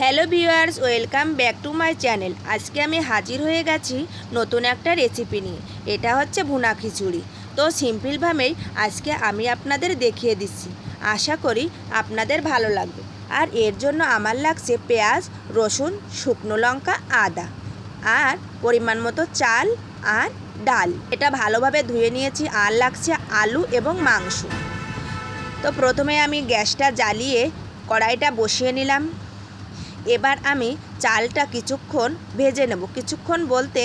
Hello viewers, welcome back to my channel. আজকে আমি হাজির হয়ে গেছি নতুন একটা রেসিপি নিয়ে। এটা হচ্ছে ভুনা খিচুড়ি। তো সিম্পলভাবেই আজকে আমি আপনাদের দেখিয়ে দিচ্ছি। আশা করি আপনাদের ভালো লাগবে। আর এর জন্য আমার লাগছে পেঁয়াজ, রসুন, শুকনো লঙ্কা, আদা। আর পরিমাণ মতো চাল আর ডাল। এটা ভালোভাবে ধুয়ে নিয়েছি আর লাগছে আলু এবং মাংস। তো প্রথমে আমি গ্যাসটা জ্বালিয়ে কড়াইটা বসিয়ে নিলাম। এবার আমি চালটা কিছুক্ষণ ভেজে নেব। কিছুক্ষণ বলতে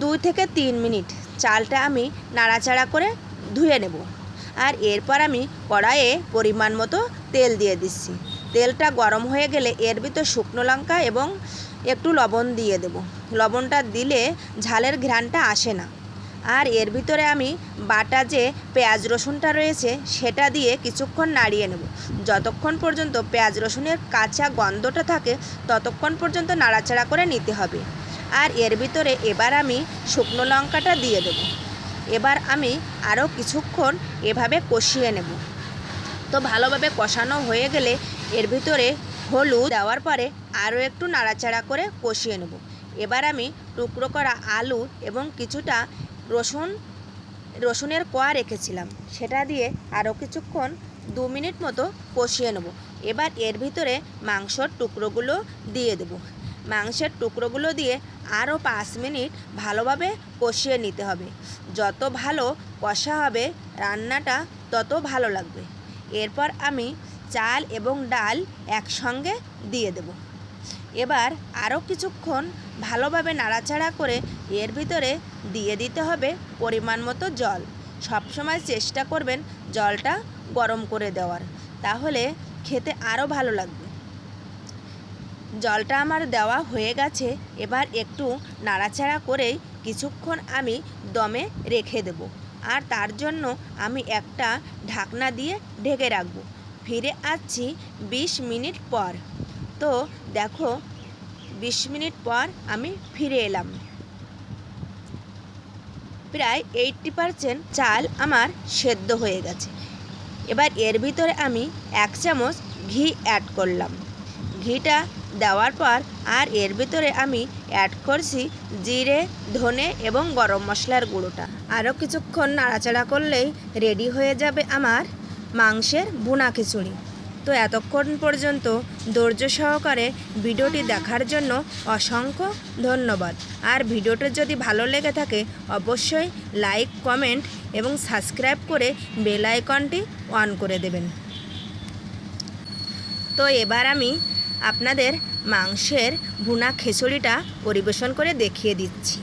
দুই থেকে তিন মিনিট। চালটা আমি নাড়াচাড়া করে ধুয়ে নেব। আর এরপর আমি কড়াইয়ে পরিমাণ মতো তেল দিয়ে দিচ্ছি। তেলটা গরম হয়ে গেলে এর ভিতর শুকনো লঙ্কা এবং একটু লবণ দিয়ে দেব। লবণটা দিলে ঝালের ঘ্রাণটা আসে না। আর এর ভিতরে আমি বাটা যে পেঁয়াজ রসুনটা রয়েছে, সেটা দিয়ে কিছুক্ষণ নাড়িয়ে নেব। যতক্ষণ পর্যন্ত পেঁয়াজ রসুনের কাঁচা গন্ধটা থাকে, ততক্ষণ পর্যন্ত নাড়াচাড়া করে নিতে হবে। আর এর ভিতরে এবার আমি শুকনো লঙ্কাটা দিয়ে দেব। এবার আমি আরও কিছুক্ষণ এভাবে কষিয়ে নেব। তো ভালোভাবে কষানো হয়ে গেলে এর ভিতরে হলুদ দেওয়ার পরে আরও একটু নাড়াচাড়া করে কষিয়ে নেব। এবার আমি টুকরো করা আলু এবং কিছুটা রসুন, রসুনের কোয়া রেখেছিলাম। সেটা দিয়ে আরও কিছুক্ষণ দু মিনিট মতো কষিয়ে নেব। এবার এর ভিতরে মাংসর টুকরোগুলো দিয়ে দেব। মাংসের টুকরোগুলো দিয়ে আরও পাঁচ মিনিট ভালোভাবে কষিয়ে নিতে হবে। যত ভালো কষা হবে রান্নাটা তত ভালো লাগবে। এরপর আমি চাল এবং ডাল একসঙ্গে দিয়ে দেব। এবার আরও কিছুক্ষণ ভালোভাবে নাড়াচাড়া করে এর ভিতরে দিয়ে দিতে হবে পরিমাণ মতো জল। সবসময় চেষ্টা করবেন জলটা গরম করে দেওয়ার। তাহলে খেতে আরও ভালো লাগবে। জলটা আমার দেওয়া হয়ে গেছে, এবার একটু নাড়াচাড়া করেই কিছুক্ষণ আমি দমে রেখে দেব। আর তার জন্য আমি একটা ঢাকনা দিয়ে ঢেকে রাখব। ফিরে আসছি বিশ মিনিট পর। তো দেখো, বিশ মিনিট পর আমি ফিরে এলাম। প্রায় এইটটি পারসেন্ট চাল আমার সেদ্ধ হয়ে গেছে। এবার এর ভিতরে আমি এক চামচ ঘি অ্যাড করলাম। ঘিটা দেওয়ার পর আর এর ভিতরে আমি অ্যাড করছি জিরে, ধনে এবং গরম মশলার গুঁড়োটা। আরও কিছুক্ষণ নাড়াচাড়া করলেই রেডি হয়ে যাবে আমার মাংসের বুনা খিচুড়ি। তো এতক্ষণ পর্যন্ত ধৈর্য সহকারে ভিডিওটি দেখার জন্য অসংখ্য ধন্যবাদ। আর ভিডিওটি যদি ভালো লেগে থাকে, অবশ্যই লাইক, কমেন্ট এবং সাবস্ক্রাইব করে বেল আইকনটি অন করে দেবেন। তো এবার আমি আপনাদের মাংসের ভুনা খিচুড়িটা পরিবেশন করে দেখিয়ে দিচ্ছি।